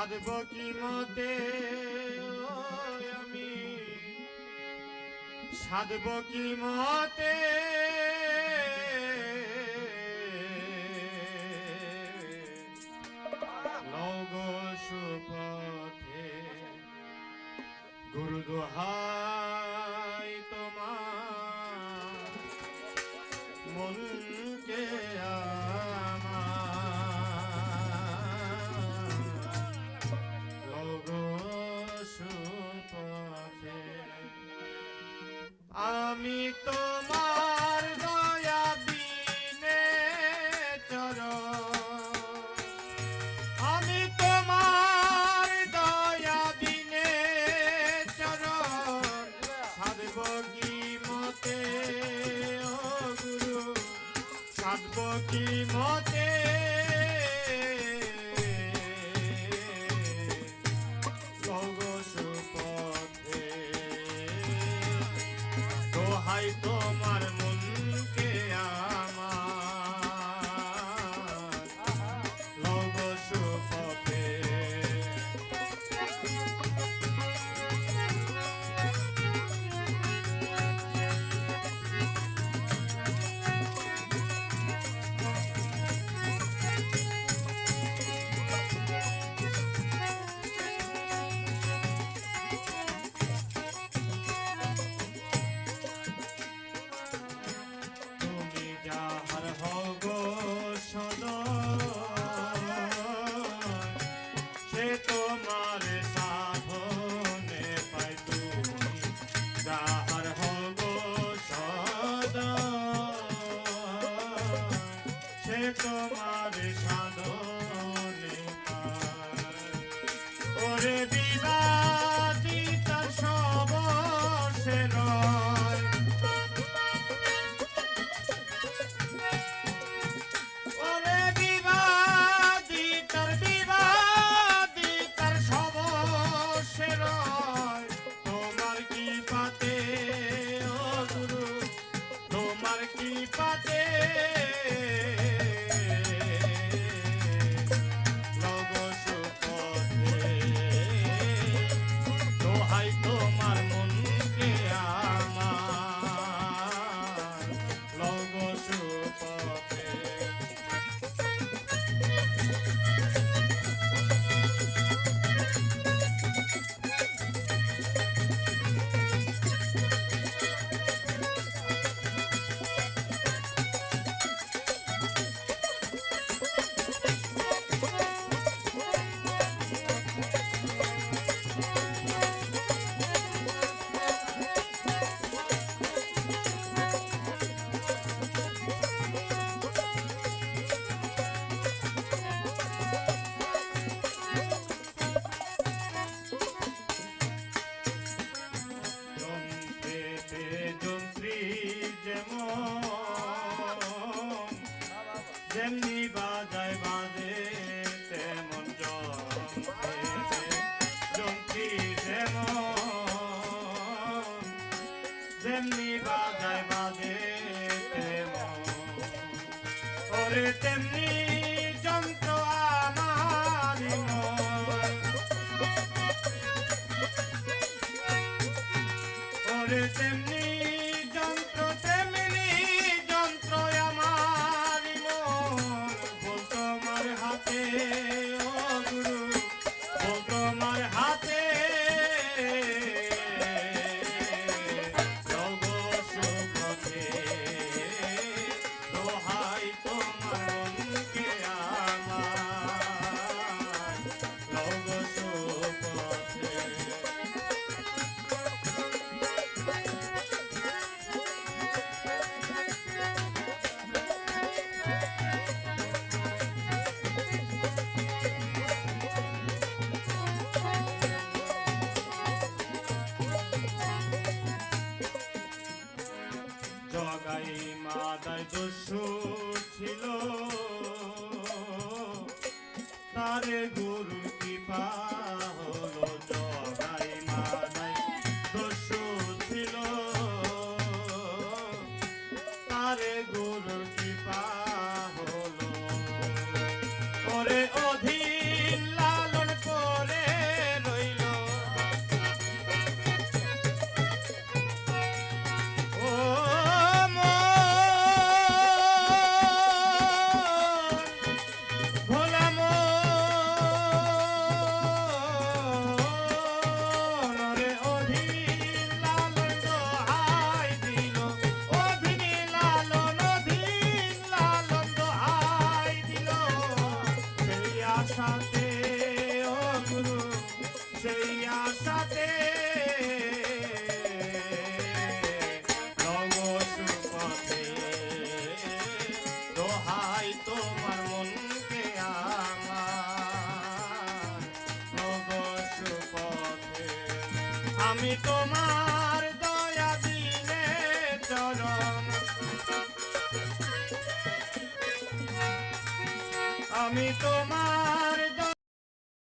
সাধব কি মতে? আমি। সাধব কি মতে? লগ সুপথে গুরু দোহাই তোমার। মনকে আমি তোমার দয়া বিনে চর আমি তোমার দয়া দিনে চর সাধব কি মতে, ও গুরু? সাধব কি মতে? যেমনি বাজায় বাজে, তেমন যন্ত্রী যেমন যেমনি বাজায় বাজে, তেমন। ওরে তেমনি যন্ত্র আমারি ওরে তেমনি জগাই মাদায় দস্যু ছিল। তারে গুরু কৃপা আমি তোমার দয়া দিলে চরণ। আমি তোমার